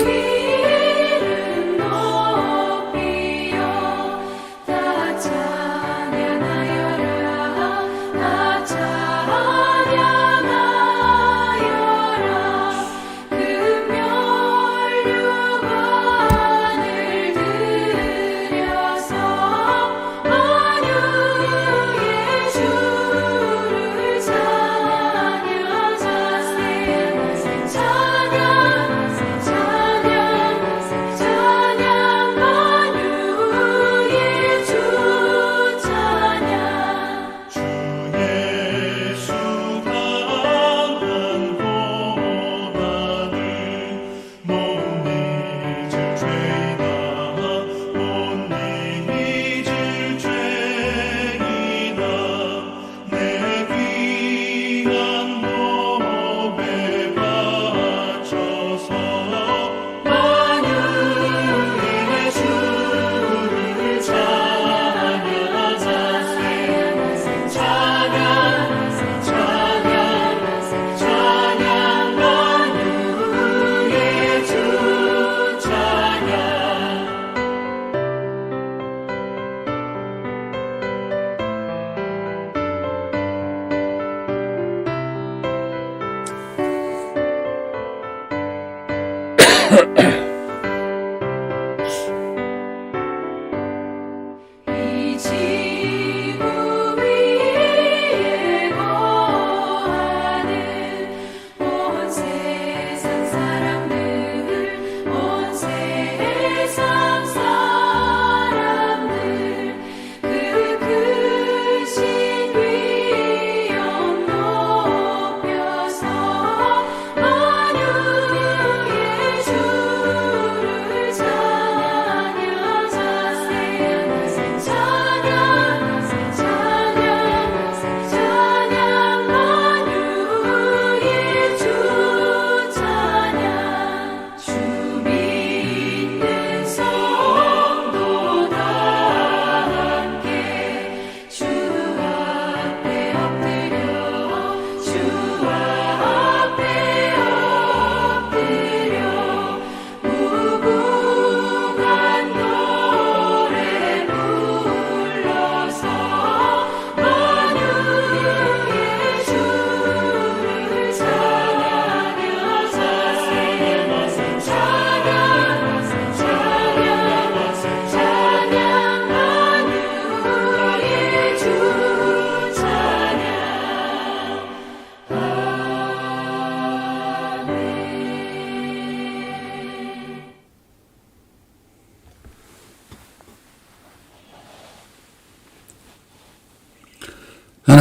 You.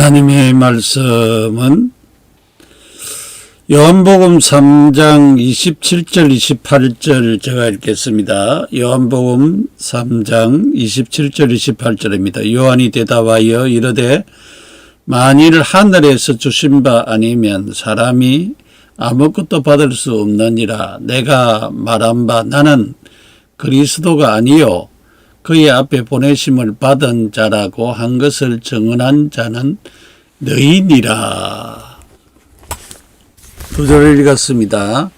하나님의 말씀은 요한복음 3장 27절 28절 제가 읽겠습니다. 요한복음 3장 27절 28절입니다. 요한이 대답하여 이르되 만일 하늘에서 주신 바 아니면 사람이 아무것도 받을 수 없느니라 내가 말한 바 나는 그리스도가 아니요 그의 앞에 보내심을 받은 자라고 한 것을 증언한 자는 너희니라. 두 절을 읽었습니다.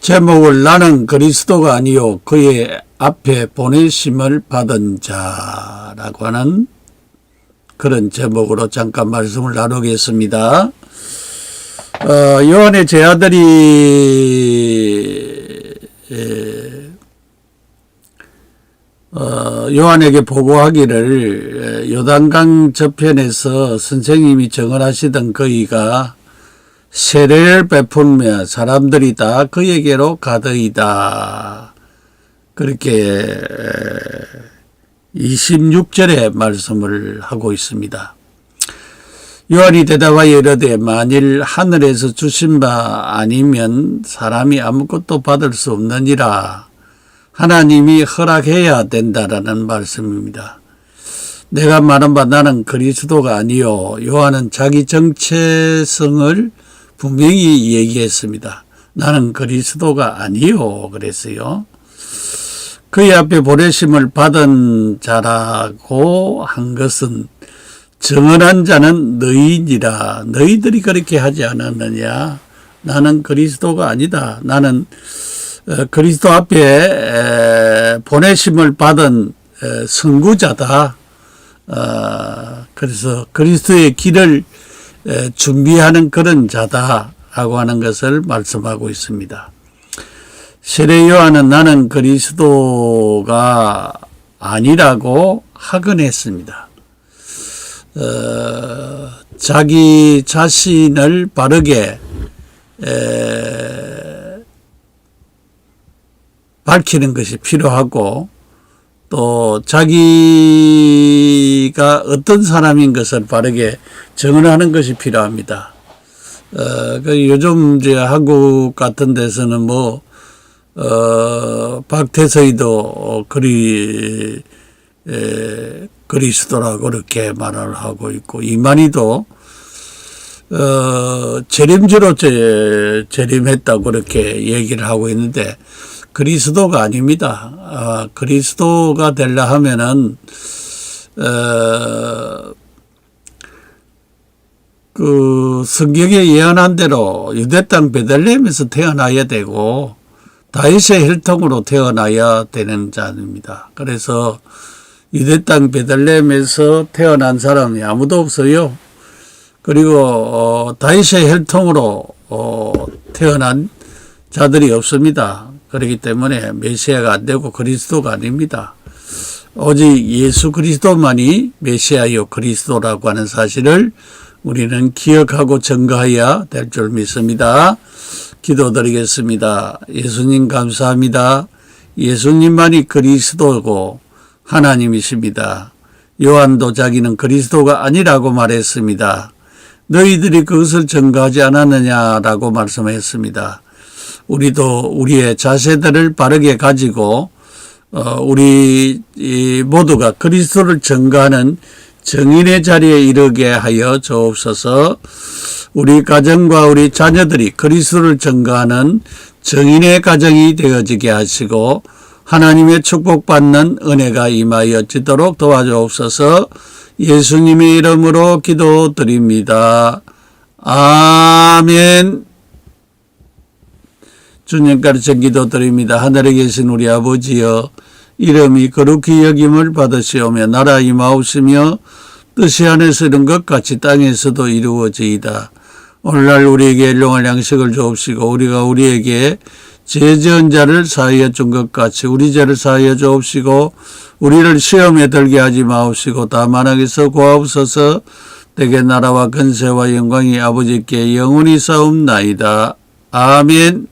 제목을 나는 그리스도가 아니요 그의 앞에 보내심을 받은 자라고 하는 그런 제목으로 잠깐 말씀을 나누겠습니다. 어, 요한의 제 아들이 에, 어, 요한에게 보고하기를 에, 요단강 저편에서 선생님이 정언하시던 그이가 세례를 베풀며 사람들이 다 그에게로 가더이다. 그렇게 26절의 말씀을 하고 있습니다. 요한이 대답하여 이르되 만일 하늘에서 주신 바 아니면 사람이 아무것도 받을 수 없느니라. 하나님이 허락해야 된다라는 말씀입니다. 내가 말한 바 나는 그리스도가 아니요. 요한은 자기 정체성을 분명히 얘기했습니다. 나는 그리스도가 아니요. 그랬어요. 그의 앞에 보내심을 받은 자라고 한 것은 정언한 자는 너희니라. 너희들이 그렇게 하지 않았느냐. 나는 그리스도가 아니다. 나는 어, 그리스도 앞에 보내심을 받은 선구자다. 어, 그래서 그리스도의 길을 준비하는 그런 자다라고 하는 것을 말씀하고 있습니다. 세례 요한은 나는 그리스도가 아니라고 하근했습니다. 어, 자기 자신을 바르게 에, 밝히는 것이 필요하고 또 자기가 어떤 사람인 것을 바르게 정언하는 것이 필요합니다. 어, 그 요즘 이제 한국 같은 데서는 뭐, 어, 박태서이도 그리, 에, 그리스도라고 그렇게 말을 하고 있고, 이만희도, 어, 재림주로 재, 재림했다고 그렇게 얘기를 하고 있는데, 그리스도가 아닙니다. 아, 그리스도가 되려 하면은, 어, 그 성경에 예언한 대로 유대 땅 베들레헴에서 태어나야 되고 다윗의 혈통으로 태어나야 되는 자입니다. 그래서 유대 땅 베들레헴에서 태어난 사람이 아무도 없어요. 그리고 어, 다윗의 혈통으로 어, 태어난 자들이 없습니다. 그렇기 때문에 메시아가 안 되고 그리스도가 아닙니다. 오직 예수 그리스도만이 메시아요 그리스도라고 하는 사실을 우리는 기억하고 증거해야 될 줄 믿습니다. 기도드리겠습니다. 예수님 감사합니다. 예수님만이 그리스도고 하나님이십니다. 요한도 자기는 그리스도가 아니라고 말했습니다. 너희들이 그것을 증거하지 않았느냐라고 말씀했습니다. 우리도 우리의 자세들을 바르게 가지고 어, 우리 모두가 그리스도를 증거하는 정인의 자리에 이르게 하여 주옵소서. 우리 가정과 우리 자녀들이 그리스도를 증거하는 정인의 가정이 되어지게 하시고 하나님의 축복받는 은혜가 임하여 지도록 도와주옵소서. 예수님의 이름으로 기도드립니다. 아멘. 주님까지 기도드립니다. 하늘에 계신 우리 아버지여 이름이 거룩히 여김을 받으시오며 나라 임하옵시며 뜻이 안에서 이룬 것 같이 땅에서도 이루어지이다. 오늘날 우리에게 일용할 양식을 주옵시고 우리가 우리에게 죄지은 자를 사하여 준 것 같이 우리 죄를 사하여 주옵시고 우리를 시험에 들게 하지 마옵시고 다만 하게서 구하옵소서 대개 나라와 근세와 영광이 아버지께 영원히 싸움나이다. 아멘